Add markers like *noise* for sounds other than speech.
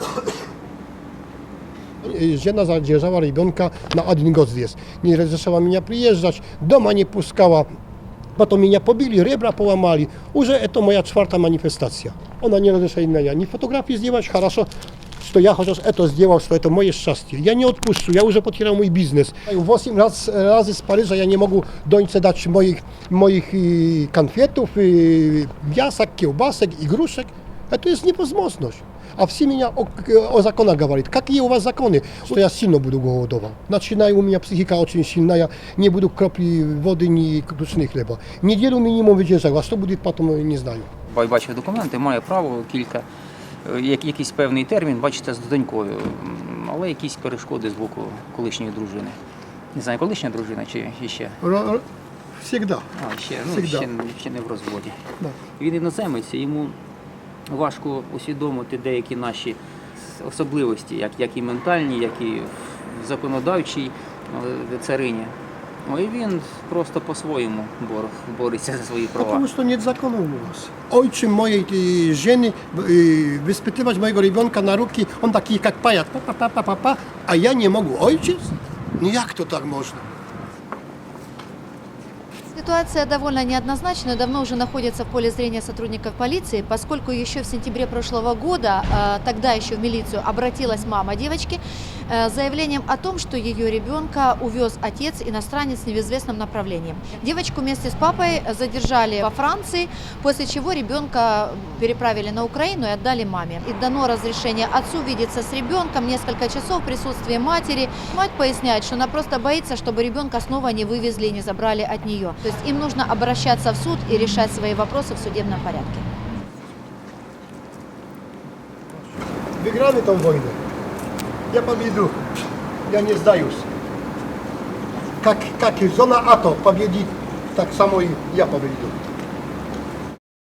*coughs* И Жена задержала ребенка на один год здесь. Не разрешала меня приезжать, дома не пускала. Потом меня побили, ребра поломали. Уже это моя четвертая манифестация. Она не разрешает меня ни фотографии сделать, хорошо, что я хотел это сделал, что это мое счастье. Я не отпущу, я уже потерял мой бизнес. Восемь раз, раз из Парижа я не могу доньце дать моих, моих и конфетов, и мясок, колбасок, игрушек. Это есть невозможно. А все меня о, о законах говорят. Какие у вас законы? Что я сильно буду голодовать. Начинаю, у меня психика очень сильная. Не буду кропли воды, ни крупных хлеба. Неделю минимум выдержал. А что будет потом, не знаю. Ба- Бачив документи, має право кілька, е, як- якийсь певний термін, бачите, з донькою, М, але якісь перешкоди з боку колишньої дружини. Не знаю, колишня дружина чи чи ще. Всегда. А, ще, ну, Всегда. ще, ще не в розводі. Да. Він іноземець, і йому важко усвідомити деякі наші особливості, як, як і ментальні, як і в законодавчій е, царині. Ну, і він просто по-своєму бор, бореться за свої права. Потому что нет законов у вас. Ojczym mojej y, żeny y, wyspytywać mojego rybionka na ruki, on taki jak pajac, pa, pa, pa, pa, pa, pa, a ja nie mogę. Ojciec? No jak to tak można? Ситуация довольно неоднозначная, давно уже находится в поле зрения сотрудников полиции, поскольку еще в сентябре прошлого года, э, тогда еще в милицию обратилась мама девочки э, с заявлением о том, что ее ребенка увез отец иностранец в неизвестном направлении. Девочку вместе с папой задержали во Франции, после чего ребенка переправили на Украину и отдали маме. И дано разрешение отцу видеться с ребенком несколько часов в присутствии матери. Мать поясняет, что она просто боится, чтобы ребенка снова не вывезли и не забрали от нее. То есть им нужно обращаться в суд и решать свои вопросы в судебном порядке. Wygramy tą wojnę. Ja победу. Ja nie zdаюсь. Как, как и зона АТО победит, так само и я победу.